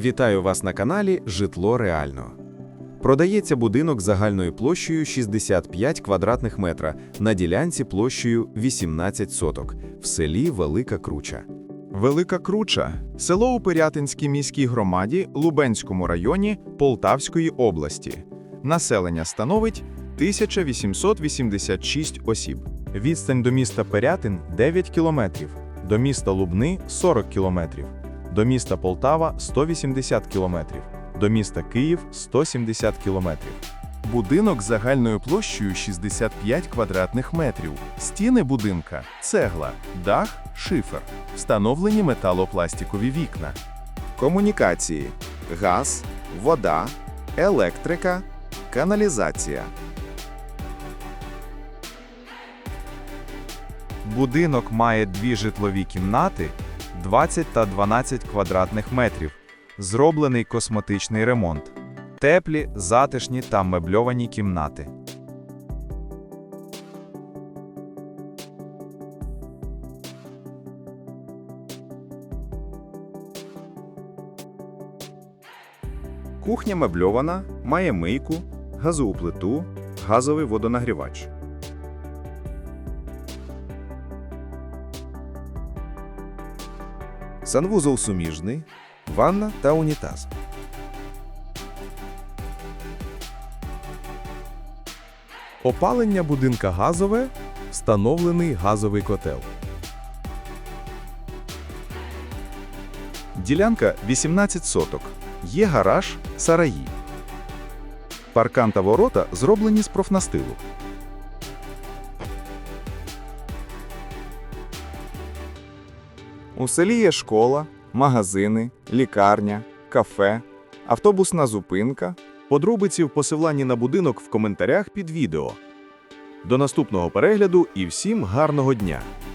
Вітаю вас на каналі Житло Реально. Продається будинок загальною площею 65 квадратних метра на ділянці площею 18 соток в селі Велика Круча. Велика Круча село у Пирятинській міській громаді Лубенському районі Полтавської області. Населення становить 1886 осіб. Відстань до міста Пирятин 9 кілометрів, до міста Лубни 40 кілометрів, до міста Полтава 180 кілометрів, до міста Київ 170 кілометрів. Будинок загальною площею 65 квадратних метрів. Стіни будинка цегла, дах шифер. Встановлені металопластикові вікна. Комунікації, газ, вода, електрика, каналізація. Будинок має дві житлові кімнати 20 та 12 квадратних метрів. Зроблений косметичний ремонт. Теплі, затишні та мебльовані кімнати. Кухня мебльована, має мийку, газову плиту, газовий водонагрівач. Санвузол суміжний, ванна та унітаз. Опалення будинка газове, встановлений газовий котел. Ділянка 18 соток. Є гараж, сараї. Паркан та ворота зроблені з профнастилу. У селі є школа, магазини, лікарня, кафе, автобусна зупинка. Подробиці в посиланні на будинок в коментарях під відео. До наступного перегляду і всім гарного дня!